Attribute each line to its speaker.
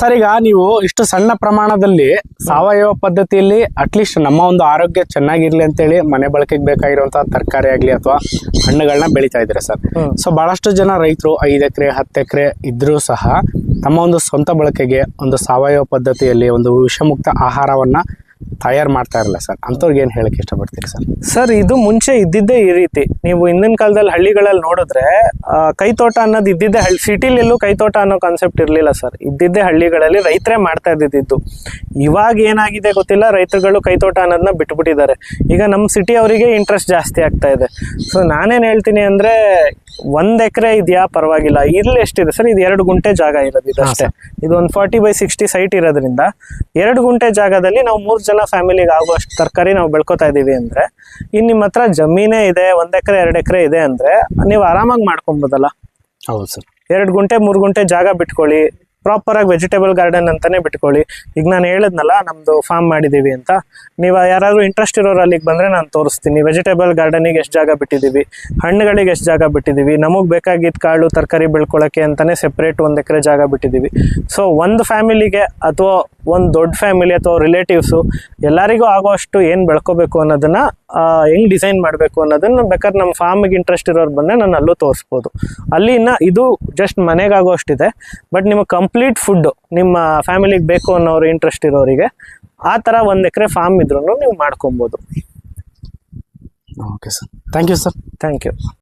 Speaker 1: Sir ಈಗ ನೀವು ಇಷ್ಟು ಸಣ್ಣ ಪ್ರಮಾಣದಲ್ಲಿ ಸಾವಯವ ಪದ್ಧತಿಯಲ್ಲಿ ಅಟ್ಲೀಸ್ಟ್ ನಮ್ಮ ಒಂದು ಆರೋಗ್ಯ ಚೆನ್ನಾಗಿರ್ಲಿ ಅಂತೇಳಿ ಮನೆ ಬಳಕೆಗೆ ಬೇಕಾಗಿರುವಂತಹ ತರಕಾರಿ ಆಗ್ಲಿ ಅಥವಾ ಹಣ್ಣುಗಳನ್ನ ಬೆಳಿತಾ ಇದ್ದಾರೆ ಸರ್. ಸೊ ಬಹಳಷ್ಟು ಜನ ರೈತರು ಐದು ಎಕರೆ ಹತ್ತು ಎಕರೆ ಇದ್ರೂ ಸಹ ತಮ್ಮ ಒಂದು ಸ್ವಂತ ಬಳಕೆಗೆ ಒಂದು ಸಾವಯವ ಪದ್ಧತಿಯಲ್ಲಿ ಒಂದು ವಿಷಮುಕ್ತ ಆಹಾರವನ್ನ ತಯಾರು ಮಾಡ್ತಾ ಇರಲ್ಲ ಸರ್. ಅಂಥವ್ರಿಗೆ ಏನು ಹೇಳಕ್ಕೆ ಇಷ್ಟಪಡ್ತೀರಿ ಸರ್?
Speaker 2: ಸರ್, ಇದು ಮುಂಚೆ ಇದ್ದಿದ್ದೇ ಈ ರೀತಿ. ನೀವು ಹಿಂದಿನ ಕಾಲದಲ್ಲಿ ಹಳ್ಳಿಗಳಲ್ಲಿ ನೋಡಿದ್ರೆ ಕೈತೋಟ ಅನ್ನೋದು ಇದ್ದಿದ್ದೇ ಹಳ್ಳಿ ಸಿಟಿಲಿ ಎಲ್ಲೂ ಕೈತೋಟ ಅನ್ನೋ ಕಾನ್ಸೆಪ್ಟ್ ಇರಲಿಲ್ಲ ಸರ್. ಇದ್ದಿದ್ದೇ ಹಳ್ಳಿಗಳಲ್ಲಿ ರೈತರೇ ಮಾಡ್ತಾ ಇದ್ದಿದ್ದು. ಇವಾಗ ಏನಾಗಿದೆ ಗೊತ್ತಿಲ್ಲ, ರೈತರುಗಳು ಕೈತೋಟ ಅನ್ನೋದನ್ನ ಬಿಟ್ಬಿಟ್ಟಿದ್ದಾರೆ. ಈಗ ನಮ್ಮ ಸಿಟಿ ಅವರಿಗೆ ಇಂಟ್ರೆಸ್ಟ್ ಜಾಸ್ತಿ ಆಗ್ತಾ ಇದೆ. ಸೊ ನಾನೇನು ಹೇಳ್ತೀನಿ ಅಂದರೆ ಒಂದು ಎಕರೆ ಇದೆಯಾ? ಪರವಾಗಿಲ್ಲ. ಇಲ್ಲಿ ಎಷ್ಟಿದೆ? ಸರ್ ಇದು ಎರಡು ಗುಂಟೆ ಜಾಗ ಇರೋದು ಇದಷ್ಟೇ ಇದು ಒಂದು ಫಾರ್ಟಿ ಬೈ ಸಿಕ್ಸ್ಟಿ ಸೈಟ್ ಇರೋದ್ರಿಂದ ಎರಡು ಗುಂಟೆ ಜಾಗದಲ್ಲಿ ನಾವು ಮೂರು ಜನ ಫ್ಯಾಮಿಲಿಗೆ ಆಗುವಷ್ಟು ತರಕಾರಿ ನಾವು ಬೆಳ್ಕೊತಾ ಇದ್ದೀವಿ ಅಂದರೆ ಇನ್ನು ನಿಮ್ಮ ಹತ್ರ ಜಮೀನೇ ಇದೆ ಒಂದು ಎಕರೆ ಎರಡು ಎಕರೆ ಇದೆ ಅಂದರೆ ನೀವು ಆರಾಮಾಗಿ ಮಾಡ್ಕೊಬೋದಲ್ಲ.
Speaker 1: ಹೌದು ಸರ್.
Speaker 2: ಎರಡು ಗುಂಟೆ ಮೂರು ಗುಂಟೆ ಜಾಗ ಬಿಟ್ಕೊಳ್ಳಿ. ಪ್ರಾಪರ್ ಆಗಿ ವೆಜಿಟೇಬಲ್ ಗಾರ್ಡನ್ ಅಂತಾನೆ ಬಿಟ್ಕೊಳ್ಳಿ. ಈಗ ನಾನು ಹೇಳಿದ್ನಲ್ಲ, ನಮ್ದು ಫಾರ್ಮ್ ಮಾಡಿದೀವಿ ಅಂತ. ನೀವು ಯಾರಾದ್ರೂ ಇಂಟ್ರೆಸ್ಟ್ ಇರೋರು ಅಲ್ಲಿಗೆ ಬಂದ್ರೆ ನಾನು ತೋರಿಸ್ತೀನಿ. ವೆಜಿಟೇಬಲ್ ಗಾರ್ಡನಿಗೆ ಎಷ್ಟು ಜಾಗ ಬಿಟ್ಟಿದ್ದೀವಿ ಹಣ್ಣುಗಳಿಗೆ ಎಷ್ಟು ಜಾಗ ಬಿಟ್ಟಿದ್ದೀವಿ ನಮಗೆ ಬೇಕಾಗಿದ್ದ ಕಾಳು, ತರಕಾರಿ ಬೆಳ್ಕೊಳ್ಳೋಕೆ ಅಂತಾನೆ ಸೆಪ್ರೇಟ್ ಒಂದು ಎಕರೆ ಜಾಗ ಬಿಟ್ಟಿದ್ದೀವಿ ಸೊ ಒಂದು ಫ್ಯಾಮಿಲಿಗೆ ಅಥವಾ ಒಂದು ದೊಡ್ಡ ಫ್ಯಾಮಿಲಿ ಅಥವಾ ರಿಲೇಟಿವ್ಸು ಎಲ್ಲರಿಗೂ ಆಗೋಷ್ಟು ಏನು ಬೆಳ್ಕೋಬೇಕು ಅನ್ನೋದನ್ನ ಹೆಂಗೆ ಡಿಸೈನ್ ಮಾಡಬೇಕು ಅನ್ನೋದನ್ನ ಬೇಕಾದ್ರೆ ನಮ್ಮ ಫಾರ್ಮಿಗೆ ಇಂಟ್ರೆಸ್ಟ್ ಇರೋರು ಬಂದರೆ ನಾನು ಅಲ್ಲೂ ತೋರಿಸ್ಬೋದು. ಅಲ್ಲಿ ಇನ್ನ ಇದು ಜಸ್ಟ್ ಮನೆಗಾಗೋ ಅಷ್ಟಿದೆ ಬಟ್ ನಿಮಗೆ ಕಂಪ್ಲೀಟ್ ಫುಡ್ಡು ನಿಮ್ಮ ಫ್ಯಾಮಿಲಿಗೆ ಬೇಕು ಅನ್ನೋರು ಇಂಟ್ರೆಸ್ಟ್ ಇರೋರಿಗೆ ಆ ಥರ ಒಂದು ಎಕರೆ ಫಾರ್ಮ್ ಇದ್ರೂ ನೀವು ಮಾಡ್ಕೊಬೋದು.
Speaker 1: Okay sir thank you sir
Speaker 2: thank you